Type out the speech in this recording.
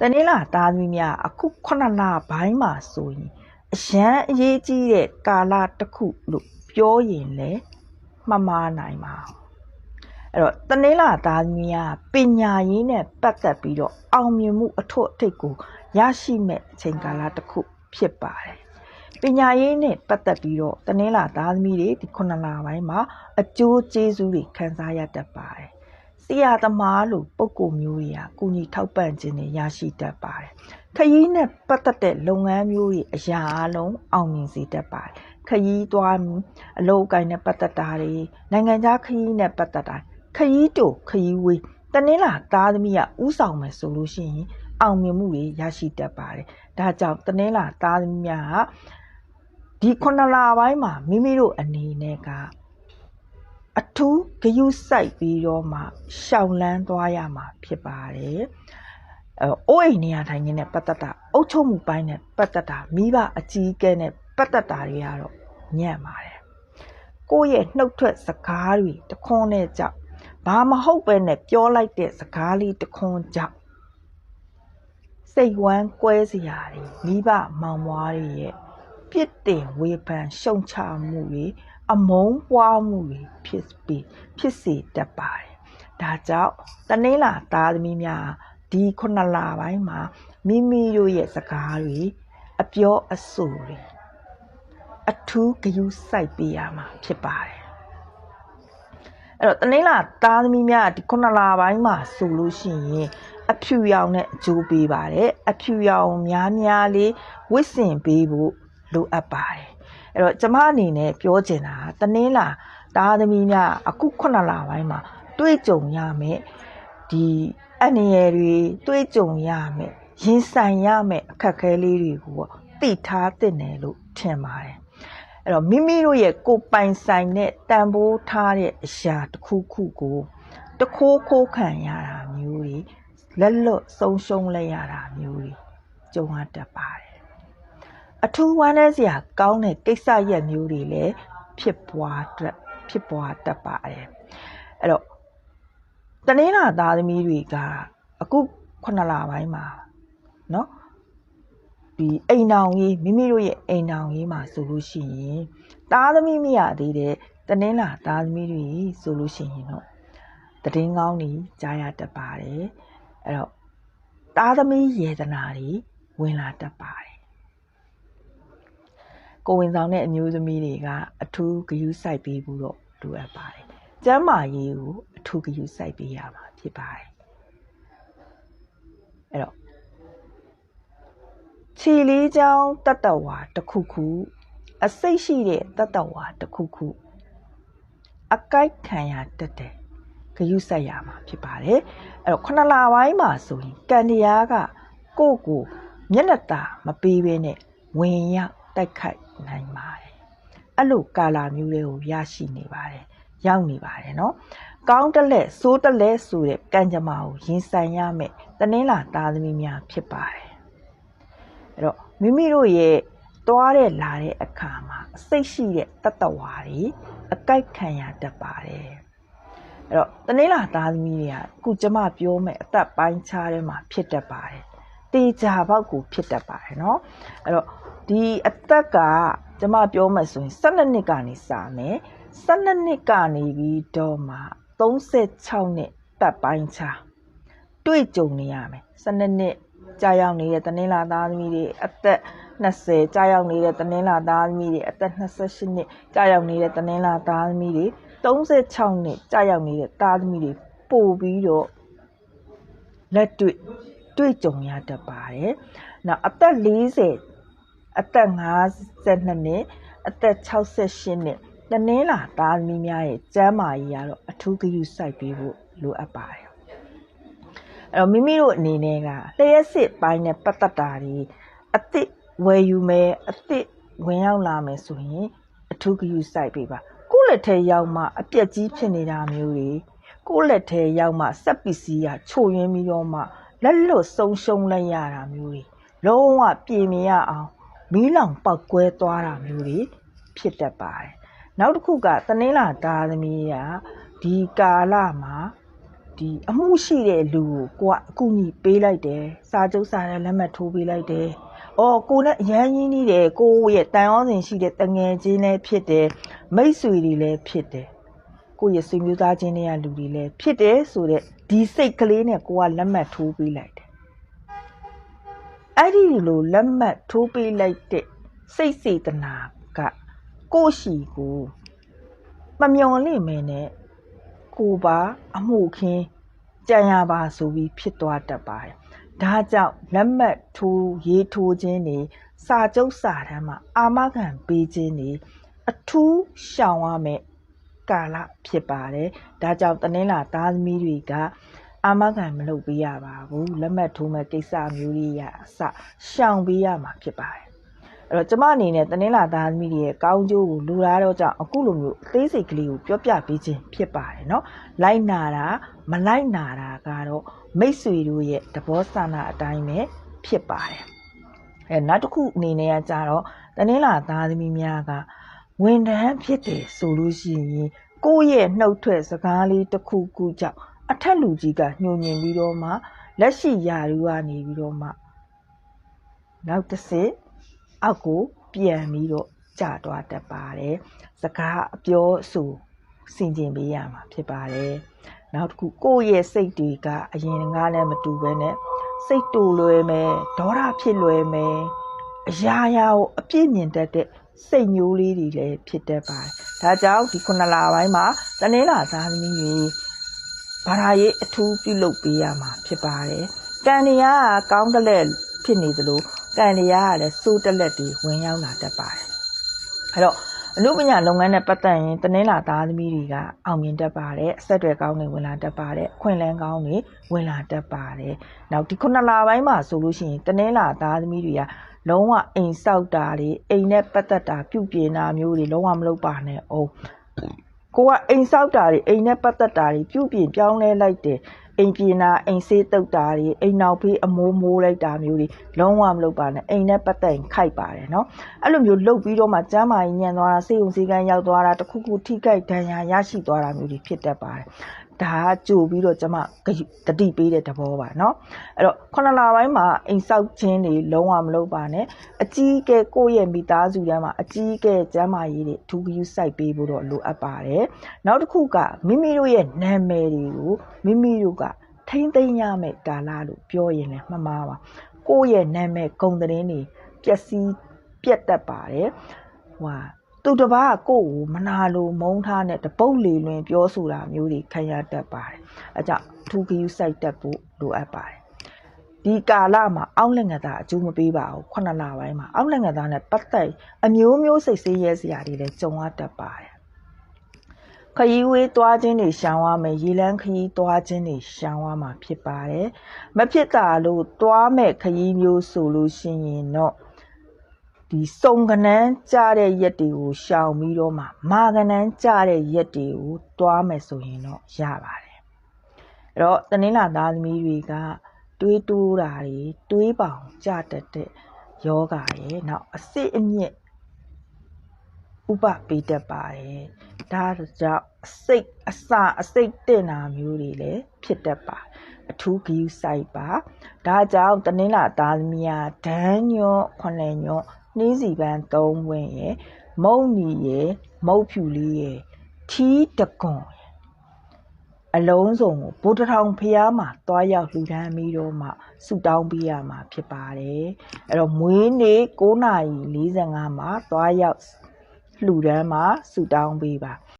တနင်္လာသားသမီးများအခု9လပိုင်းမှာဆိုရင်အရန်အရေးကြီးတဲ့ကာလတစ်ခုလို့ပြောရင်လည်းမမှားနိုင်ပါဘူးအဲ့တော့တနင်္လာသားသမီးများပညာရေးနဲ့ပတ်သက်ပြီးတော့အောင်မြင်မှုအထွတ်အထိပ်ကိုရရှိမဲ့အချိန်ကာလတစ်ခုဖြစ်ပါတယ်ပညာရေးနဲ့ပတ်သက်ပြီးတော့တနင်္လာသားသမီးတွေဒီ9လပိုင်းမှာအကျိုးကျေးဇူးတွေခံစားရတတ်ပါတယ် ဆရာသမားလို့ပုံကိုမျိုးတွေကကုညီထောက်ပံ့ခြင်းတွေရရှိတတ်ပါတယ်။ခရီးနဲ့ပတ်သက်တဲ့လုပ်ငန်းမျိုးတွေအရာအလုံးအောင်မြင်စေတတ်ပါတယ်။ခရီးသွားအလုပ်အကိုင်နဲ့ပတ်သက်တာတွေနိုင်ငံခြားခရီးနဲ့ပတ်သက်တာခရီးတိုခရီးဝေးတနင်္လာသားသမီးကဥဆောင်မယ်ဆိုလို့ရှိရင်အောင်မြင်မှုတွေရရှိတတ်ပါတယ်။ဒါကြောင့်တနင်္လာသားသမီးများကဒီခုနှစ်လပိုင်းမှာမိမိတို့အနေနဲ့က အထူးဂရုစိုက်ပြီးတော့မှရှောင်လန်းသွားရမှာဖြစ်ပါတယ်။အဲအိုးအိမ်နေရာထိုင်ခင်းနဲ့ပတ်သက်တာအုပ်ချုပ်မှုပိုင်းနဲ့ပတ်သက်တာမိဘအကြီးအကဲနဲ့ပတ်သက်တာတွေကတော့ညံ့ပါတယ်။ကိုယ့်ရဲ့နှုတ်ထွက်စကားတွေတခွန်းနဲ့ကြောက်ဘာမဟုတ်ပဲနဲ့ပြောလိုက်တဲ့စကားလေးတခွန်းကြောက်စိတ်ဝမ်းကွဲစရာတွေမိဘမောင်မွားတွေရဲ့ပြစ်တင်ဝေဖန်ရှုံချမှုတွေ အမုန်းပွားမှုတွေဖြစ်ပြီးဖြစ်စေတတ်ပါတယ်။ဒါကြောင့်တနင်္လာသားသမီးများဒီခုနှစ်လပိုင်းမှာမိမိတို့ရဲ့စကားတွေအပြောအဆိုတွေအထူးဂရုစိုက်ပေးရမှာဖြစ်ပါတယ်။အဲ့တော့တနင်္လာသားသမီးများဒီခုနှစ်လပိုင်းမှာဆိုလို့ရှိရင်အဖြူရောင်နဲ့အကျိုးပေးပါတယ်။အဖြူရောင်များများလေးဝစ်စင်ပေးဖို့လိုအပ်ပါတယ် အဲ့တော့ကျမအနေနဲ့ပြောချင်တာတနင်္လာသားသမီးများအခု9လပိုင်းမှာတွေ့ကြုံရမယ်ဒီအနေရတွေတွေ့ကြုံရမယ်ရင်ဆိုင်ရမယ်အခက်ခဲလေးတွေကိုသိထားသင့်တယ်လို့ထင်ပါတယ်အဲ့တော့မိမိတို့ရဲ့ကိုယ်ပိုင်ဆိုင်တဲ့တန်ဖိုးထားတဲ့အရာတစ်ခုခုကိုတခိုးခိုးခံရတာမျိုးတွေလက်လွတ်ဆုံးရှုံးလိုက်ရတာမျိုးတွေကြုံရတတ်ပါတယ် အထူးဝမ်းနည်းစရာကောင်းတဲ့ကိစ္စရပ်မျိုးတွေလည်းဖြစ်ပွားတတ်ဖြစ်ပွားတတ်ပါတယ်အဲ့တော့တနင်္လာသားသမီးတွေကအခုခုနှစ်လပိုင်းမှာเนาะဒီအိမ်တောင်ကြီးမိမိတို့ရဲ့အိမ်တောင်ကြီးမှာဆိုလို့ရှိရင်သားသမီးမရသေးတဲ့တနင်္လာသားသမီးတွေဆိုလို့ရှိရင်တော့တည်င်းကောင်းကြီးကြားရတတ်ပါတယ်အဲ့တော့သားသမီးယေဒနာတွေဝင်လာတတ်ပါတယ် ကိုဝင်ဆောင်တဲ့အမျိုးသမီးတွေကအထူးဂရုစိုက်ပေးဖို့တော့လိုအပ်ပါတယ်။ကျန်းမာရေးကိုအထူးဂရုစိုက်ပေးရမှာဖြစ်ပါတယ်။အဲ့တော့ခြေလေးချောင်းတတဝါတစ်ခုခုအစိတ်ရှိတဲ့တတဝါတစ်ခုခုအကိုက်ခံရတတ်တယ်ဂယုစိုက်ရမှာဖြစ်ပါတယ်အဲ့တော့ခုနလပိုင်းမှာဆိုရင်ကံတရားကကိုယ့်ကိုမျက်နှာตาမပေးဘဲနဲ့ဝင်ရောက်တိုက်ခိုက် နိုင်ပါတယ်။အဲ့လိုကာလာမျိုးတွေကိုရရှိနေပါတယ်။ရောက်နေပါတယ်နော်။ကောင်းတလဲစိုးတလဲဆိုတဲ့ကံကြမ္မာကိုရင်ဆိုင်ရမယ်။တနင်္လာသားသမီးများဖြစ်ပါတယ်။အဲ့တော့မိမိတို့ရဲ့တွားတဲ့လာတဲ့အခါမှာအစိတ်ရှိတဲ့တတဝါတွေအကြိုက်ခံရတတ်ပါတယ်။အဲ့တော့တနင်္လာသားသမီးတွေကအခုကျမပြောမယ်အသက်ပိုင်းခြားထဲမှာဖြစ်တတ်ပါတယ်။တေချာဘောက်ကိုဖြစ်တတ်ပါတယ်နော်။အဲ့တော့ ဒီအသက်ကကျမပြောမှဆိုရင်12နှစ်ကနေစမယ်12နှစ်ကနေပြီးတော့မှ36နှစ်တက်ပိုင်းချာတွေ့ကြုံနေရမယ်12နှစ်ကြာရောက်နေတဲ့တနင်္လာသားသမီးတွေအသက်20ကြာရောက်နေတဲ့တနင်္လာသားသမီးတွေအသက်28နှစ်ကြာရောက်နေတဲ့တနင်္လာသားသမီးတွေ36နှစ်ကြာရောက်နေတဲ့သားသမီးတွေပို့ပြီးတော့လက်တွေ့တွေ့ကြုံရတတ်ပါတယ်။နောက်အသက်40 အသက်52နှစ်အသက်68နှစ်တနင်္လာသားသမီးများရဲ့ကျန်းမာရေးကတော့အထူးဂရုစိုက်ပေးဖို့လိုအပ်ပါတယ်အဲ့တော့မိမိတို့အနေနဲ့ကလျှက်စစ်ပိုင်းနဲ့ပတ်သက်တာတွေအစ်စ်ဝယ်ယူမယ်အစ်စ်ဝင်ရောက်လာမယ်ဆိုရင်အထူးဂရုစိုက်ပေးပါကိုယ့်လက်ထဲရောက်မှအပြက်ကြီးဖြစ်နေတာမျိုးတွေကိုယ့်လက်ထဲရောက်မှစက်ပစ္စည်းကချို့ယွင်းပြီးတော့မှလက်လွတ်ဆုံးရှုံးလိုက်ရတာမျိုးတွေလုံးဝပြင်မြရအောင် မီးလောင်ပေါက်ကွဲသွားတာမျိုးတွေဖြစ်တတ်ပါတယ်နောက်တစ်ခုကတနင်္လာသားသမီးကဒီကာလမှာဒီအမှုရှိတဲ့လူကိုကိုကအကူအညီပေးလိုက်တယ်စာချုပ်စာတမ်းလက်မှတ်ထိုးပေးလိုက်တယ်။အော်ကိုနဲ့အရန်ကြီးနေတယ်ကိုရဲ့တန်ရောစင်ရှိတဲ့တငယ်ချင်းလည်းဖြစ်တယ်မိတ်ဆွေတွေလည်းဖြစ်တယ်။ကိုရဲ့ဆွေမျိုးသားချင်းတွေကလူတွေလည်းဖြစ်တယ်ဆိုတော့ဒီစိတ်ကလေးနဲ့ကိုကလက်မှတ်ထိုးပေးလိုက်တယ်။ အဲ့ဒီလိုလက်မှတ်ထိုးပေးလိုက်တဲ့စိတ်စေတနာကကိုရှိကိုမမျော်လင့်မဲနဲ့ကိုပါအမှုခင်းကြံရပါဆိုပြီးဖြစ်သွားတတ်ပါတယ်။ဒါကြောင့်လက်မှတ်ထိုးရေးထိုးခြင်းနေစာကျုပ်စာတမ်းမှာအာမခံပေးခြင်းနေအထူးရှောင်ရမယ်ကာလဖြစ်ပါတယ်။ဒါကြောင့်တနင်္လာသားသမီးတွေက အာမခံမလုပ်ပေးရပါဘူး။လက်မှတ်ထိုးမဲ့ကိစ္စမျိုးတွေရအစရှောင်ပေးရမှာဖြစ်ပါတယ်။အဲ့တော့ကျမအနေနဲ့တနင်္လာသားသမီးတွေရဲ့ကောင်းကျိုးကိုလူလားတော့ကြောင့်အခုလိုမျိုးအသေးစိတ်ကလေးကိုပြောပြပေးခြင်းဖြစ်ပါတယ်เนาะလိုက်နာတာမလိုက်နာတာကတော့မိတ်ဆွေတို့ရဲ့သဘောဆန္ဒအတိုင်းပဲဖြစ်ပါတယ်အဲနောက်တစ်ခုအနေနဲ့ကကြတော့တနင်္လာသားသမီးများကဝန်ထမ်းဖြစ်တယ်ဆိုလို့ရှိရင်ကိုယ့်ရဲ့နှုတ်ထွက်စကားလေးတစ်ခုခုကြောင့် အထက်လူကြီးကညှို့ညင်ပြီးတော့မှလက်ရှိယာယူကနေပြီးတော့မှနောက်တစ်ဆင့်အောက်ကိုပြန်ပြီးတော့ကျသွားတတ်ပါတယ်။စကားအပြောအဆိုစင်ကျင်ပေးရမှာဖြစ်ပါတယ်။နောက်တစ်ခုကိုယ့်ရဲ့စိတ်တွေကအရင်ကလည်းမတူဘဲနဲ့စိတ်တူလွယ်မယ်ဒေါသဖြစ်လွယ်မယ်အရာရာကိုအပြည့်မြင်တတ်တဲ့စိတ်မျိုးလေးတွေလည်းဖြစ်တတ်ပါတယ်။ဒါကြောင့်ဒီခုနလပိုင်းမှာတနင်္လာသားသမီးတွေ ဘာသာရေးအထူးပြုလုပ်ပေးရမှာဖြစ်ပါတယ်။ကံတရားကကောင်းတဲ့လက်ဖြစ်နေသလိုကံတရားကလည်းစိုးတက်လက်တွေဝင်ရောက်လာတတ်ပါတယ်။အဲတော့အမှုပညာလုပ်ငန်းနဲ့ပတ်သက်ရင်တနင်္လာသားသမီးတွေကအောင်မြင်တတ်ပါတယ်အဆက်အသွယ်ကောင်းတွေဝင်လာတတ်ပါတယ်အခွင့်အလမ်းကောင်းတွေဝင်လာတတ်ပါတယ်နောက်ဒီခုနှစ်လပိုင်းမှာဆိုလို့ရှိရင်တနင်္လာသားသမီးတွေကလုံးဝအိမ်ဆောက်တာတွေအိမ်နဲ့ပတ်သက်တာပြုပြင်တာမျိုးတွေလုံးဝမလုပ်ပါနဲ့အောင် ကိုကအိမ်ဆောက်တာတွေအိမ်နဲ့ပတ်သက်တာတွေပြုပြင်ပြောင်းလဲလိုက်တယ်အိမ်ပြင်တာအိမ်ဆေးတုတ်တာတွေအိမ်နောက်ဖေးအမိုးမိုးလိုက်တာမျိုးတွေလုံးဝမလုပ်ပါနဲ့အိမ်နဲ့ပတ်သက်ရင်ခိုက်ပါတယ်နော်အဲ့လိုမျိုးလုပ်ပြီးတော့မှကျမ်းမာရေးညံသွားတာစိတ်ုံစည်းကမ်းရောက်သွားတာတခုခုထိခိုက်ဒဏ်ရာရရှိသွားတာမျိုးတွေဖြစ်တတ်ပါတယ် ဒါကကြိုပြီးတော့ကျမတတိပေးတဲ့သဘောပါเนาะအဲ့တော့ခုနလပိုင်းမှာအိမ်ဆောက်ခြင်းတွေလုံးဝမလုပ်ပါနဲ့အကြီးအကဲကိုယ့်ရဲ့မိသားစုထဲမှာအကြီးအကဲကျမ်းမာရေးတွေထူးဂယူးစိုက်ပေးဖို့တော့လိုအပ်ပါတယ်နောက်တစ်ခုကမိမိတို့ရဲ့နာမည်တွေကိုမိမိတို့ကထိမ့်သိမ်းရမယ့်ကာလလို့ပြောရင်လည်းမှတ်မှားပါကိုယ့်ရဲ့နာမည်ဂုံသတင်းတွေပျက်စီးပြတ်တတ်ပါတယ်ဟွာ သူတစ်ပါးကကိုယ့်ကိုမနာလိုမုန်းထားနဲ့တပုတ်လေလွင်ပြောဆိုတာမျိုးတွေခံရတတ်ပါတယ်အဲကြောင့်ထူးဂယူးစိုက်တတ်ဖို့လိုအပ်ပါတယ်ဒီကာလမှာအောက်လက်ငသားအကျိုးမပေးပါဘူးခုနှစ်လပိုင်းမှာအောက်လက်ငသားနဲ့ပတ်သက်အမျိုးမျိုးစိတ်ဆေးရဲစရာတွေလည်းကြုံရတတ်ပါတယ်ခရီးဝေးသွားခြင်းတွေရှောင်ရမယ်ရေလန်းခရီးသွားခြင်းတွေရှောင်ရမှာဖြစ်ပါတယ်မဖြစ်တာလို့သွားမဲ့ခရီးမျိုးဆိုလို့ရှိရင်တော့ ဒီစုံကနန်းကြတဲ့ရက်တွေကိုရှောင်ပြီးတော့မှမာကနန်းကြတဲ့ရက်တွေကိုသွားမယ်ဆိုရင်တော့ရပါတယ်အဲ့တော့တနင်္လာသားသမီးတွေကတွေးတိုးတာတွေတွေးပေါင်ကြတတ်တဲ့ယောဂရဲ့နောက်အစစ်အမြင့်ဥပပေးတတ်ပါတယ်ဒါကြောင့်စိတ်အစာအစိတ်တင်တာမျိုးတွေလည်းဖြစ်တတ်ပါအထူးဂယူးဆိုင်ပါဒါကြောင့်တနင်္လာသားသမီးကဒန်းညွန့်ခွန်လညွ န့်နှင်းစီပန်း၃ဝင်းရယ်မုံနီရယ်မုတ်ဖြူလေးရယ်ထီးတကွန်အလုံးစုံကိုဗိုလ်တထောင်ဖျားမှာတွားရောက်လှူဒန်းပြီးတော့မှဆူတောင်းပေးရမှာဖြစ်ပါတယ်အဲ့တော့မွေးနေ့9:45မှာတွားရောက်လှူဒန်းမှာဆူတောင်းပေးပါ